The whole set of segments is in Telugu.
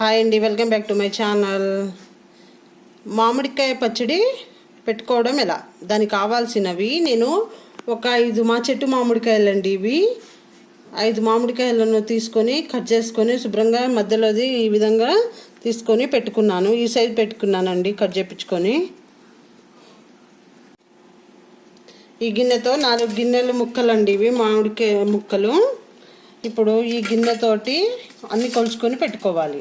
హాయ్ అండి welcome back to my channel. మామిడికాయ పచ్చడి పెట్టుకోవడం ఎలా? దానికి కావాల్సినవి నేను ఒక ఐదు మా చెట్టు మామిడికాయలు అండి ఇవి. ఐదు మామిడికాయలను తీసుకొని కట్ చేసుకొని శుభ్రంగా మధ్యలోది ఈ విధంగా తీసుకొని పెట్టుకున్నాను. ఈ సైజ్ పెట్టుకున్నానండి కట్ చేపించుకొని. ఈ గిన్నెతో నాలుగు గిన్నెలు ముక్కలండి ఇవి మామిడికాయ ముక్కలు. ఇప్పుడు ఈ గిన్నెతోటి అన్ని కొలుచుకొని పెట్టుకోవాలి.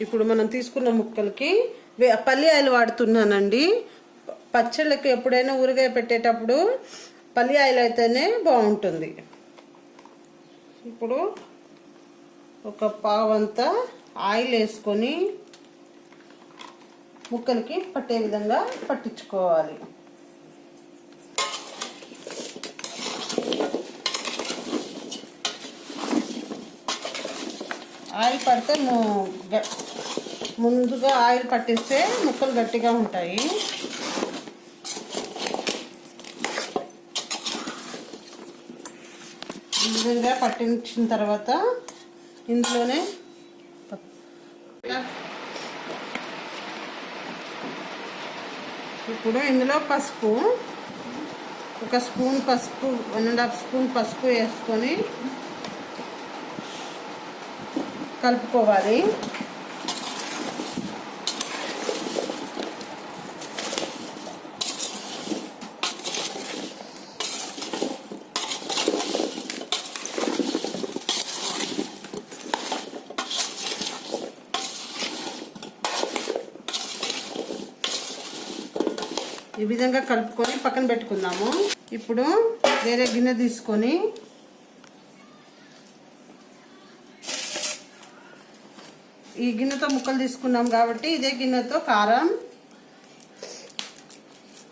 ఇప్పుడు మనం తీసుకున్న ముక్కలకి వే- పల్లి ఆయిల్ వాడుతున్నానండి. పచ్చళ్ళకి ఎప్పుడైనా ఊరగాయ పెట్టేటప్పుడు పల్లి ఆయిల్ అయితేనే బాగుంటుంది. ఇప్పుడు ఒక పావంతా ఆయిల్ వేసుకొని ముక్కలకి పట్టే విధంగా పట్టించుకోవాలి. ఆయిల్ పడితే ముందుగా ఆయిల్ పట్టిస్తే ముక్కలు గట్టిగా ఉంటాయి. ముందుగా విధంగా పట్టించిన తర్వాత ఇందులోనే ఇప్పుడు ఇందులో పసుపు ఒక స్పూన్ పసుపు వన్ అండ్ హాఫ్ స్పూన్ పసుపు వేసుకొని కలుపుకోవాలి. ఈ విధంగా కలుపుకొని పక్కన పెట్టుకుందాము. ఇప్పుడు వేరే గిన్నె తీసుకొని ఈ గిన్నెతో ముక్కలు తీసుకున్నాం కాబట్టి ఇదే గిన్నెతో కారం.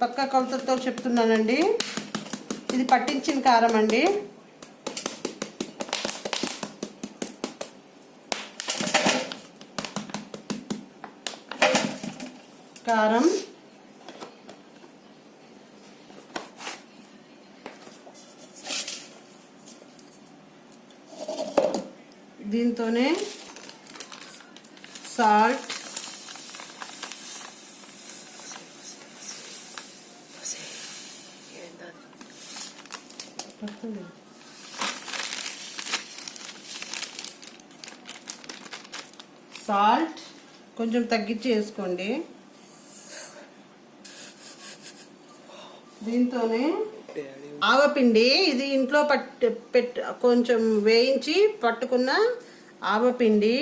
పక్క కొలతతో చెప్తున్నానండి. ఇది పట్టించిన కారం అండి. కారం. దీంతోనే సాల్ట్ సాల్ట్ కొంచెం తగ్గించి వేసుకోండి. దీంతోనే ఆవపిండి. ఇది ఇంట్లో పట్టు పెట్ కొంచెం వేయించి పట్టుకున్న ఆవపిండి.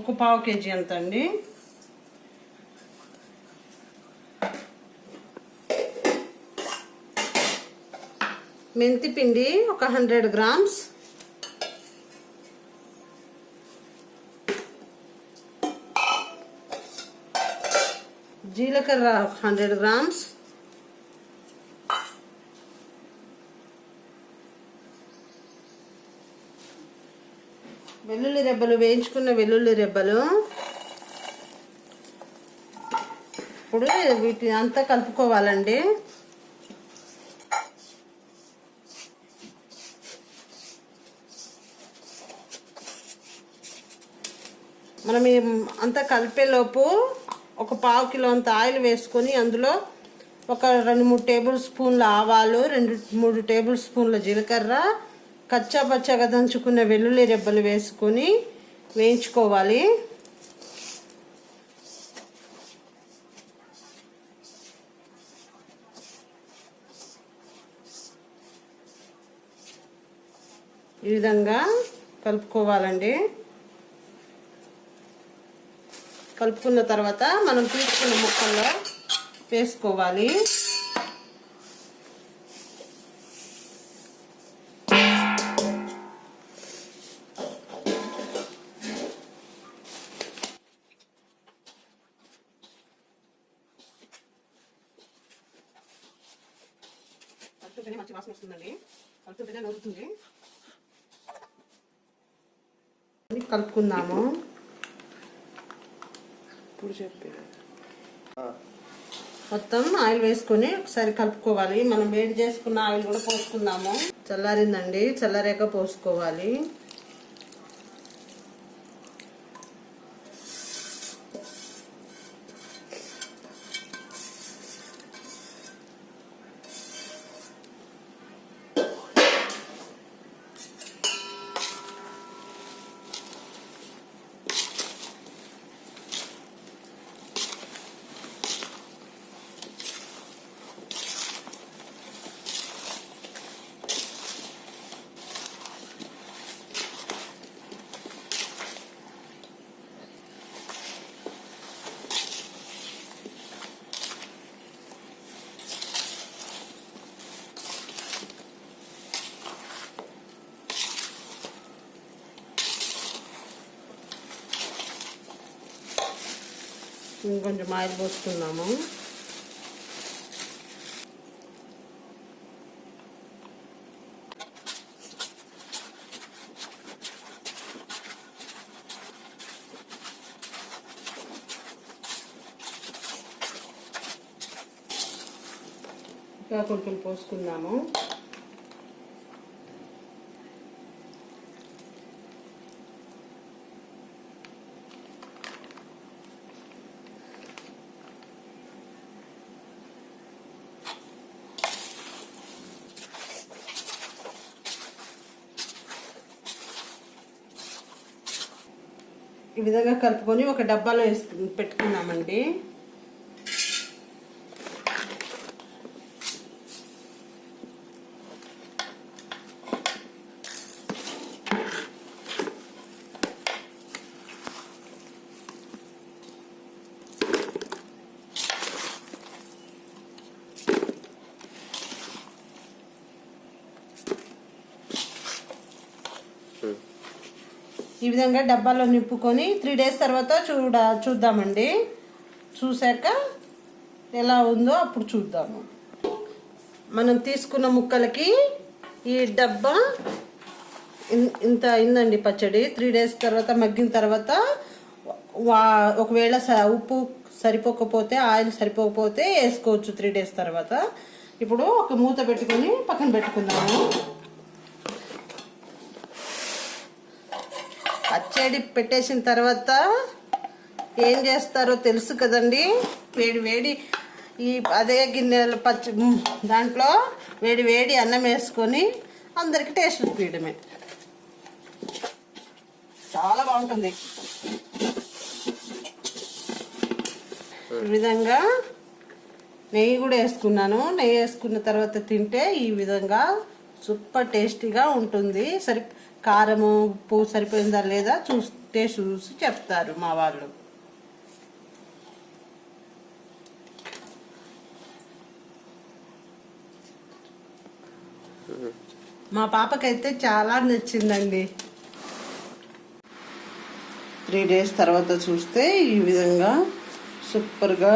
ఒక పావు కేజీ ఎంత అండి మెంతి పిండి ఒక హండ్రెడ్ గ్రామ్స్. జీలకర్ర హండ్రెడ్ గ్రామ్స్. వెల్లుల్లి రెబ్బలు వేయించుకున్న వెల్లుల్లి రెబ్బలు. ఇప్పుడు వీటిని అంతా కలుపుకోవాలండి. మనం ఈ అంతా కలిపేలోపు ఒక పావు కిలో అంత ఆయిల్ వేసుకొని అందులో ఒక రెండు మూడు టేబుల్ స్పూన్ల ఆవాలు రెండు మూడు టేబుల్ స్పూన్ల జీలకర్ర కచ్చా పచ్చగా దంచుకున్న వెల్లుల్లి రెబ్బలు వేసుకొని వేయించుకోవాలి. ఈ విధంగా కలుపుకోవాలండి. కలుపుకున్న తర్వాత మనం తీసుకున్న ముక్కల్లో వేసుకోవాలి. కలుపుతుంటేనే మంచి వాసన వస్తుందండి. కలుపుతుంటేనే నవ్వుతుంది కలుపుకుందాము. ఇప్పుడు చెప్పి మొత్తం ఆయిల్ వేసుకొని ఒకసారి కలుపుకోవాలి. మనం వేడి చేసుకున్న ఆయిల్ కూడా పోసుకుందాము. చల్లారిందండి. చల్లారాక పోసుకోవాలి. ఇంకొంచెం ఆయిల్ పోసుకున్నాము ఇంకా కొంచెం పోసుకున్నాము ఈ విధంగా కలుపుకొని ఒక డబ్బాలో వేసుకు పెట్టుకున్నామండి ఈ విధంగా డబ్బాలో నింపుకొని త్రీ డేస్ తర్వాత చూడ చూద్దామండి. చూశాక ఎలా ఉందో అప్పుడు చూద్దాము. మనం తీసుకున్న ముక్కలకి ఈ డబ్బా ఇన్- ఇంత అయిందండి పచ్చడి. త్రీ డేస్ తర్వాత మగ్గిన తర్వాత వా ఒకవేళ స- ఉప్పు సరిపోకపోతే ఆయిల్ సరిపోకపోతే వేసుకోవచ్చు త్రీ డేస్ తర్వాత. ఇప్పుడు ఒక మూత పెట్టుకొని పక్కన పెట్టుకుందాము. సైడ్ పెట్టేసిన తర్వాత ఏం చేస్తారో తెలుసు కదండి. వేడి వేడి ఈ అదే గిన్నెలు పచ్చి దాంట్లో వేడి వేడి అన్నం వేసుకొని అందరికి టేస్ట్ చూపించడమే. చాలా బాగుంటుంది. ఈ విధంగా నెయ్యి కూడా వేసుకున్నాను. నెయ్యి వేసుకున్న తర్వాత తింటే ఈ విధంగా సూపర్ టేస్టీగా ఉంటుంది. సరి కారము ఉప్పు సరిపోయిందా లేదా చూస్తే చూసి చెప్తారు మా వాళ్ళు. మా పాపకైతే చాలా నచ్చిందండి. త్రీ డేస్ తర్వాత చూస్తే ఈ విధంగా సూపర్గా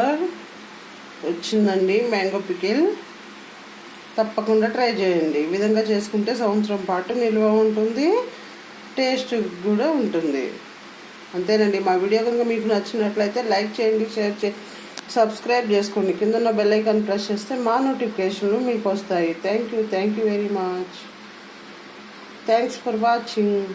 వచ్చిందండి మ్యాంగో పికిల్. తప్పకుండా ట్రై చేయండి. ఈ విధంగా చేసుకుంటే సంవత్సరం పాటు నిల్వ ఉంటుంది టేస్ట్ కూడా ఉంటుంది. అంతేనండి. మా వీడియో కనుక మీకు నచ్చినట్లయితే లైక్ చేయండి షేర్ చేయండి సబ్స్క్రైబ్ చేసుకోండి. కింద ఉన్న బెల్ ఐకాన్ ప్రెస్ చేస్తే మా నోటిఫికేషన్లు మీకు వస్తాయి. Thank you. Thank you very much. Thanks for watching.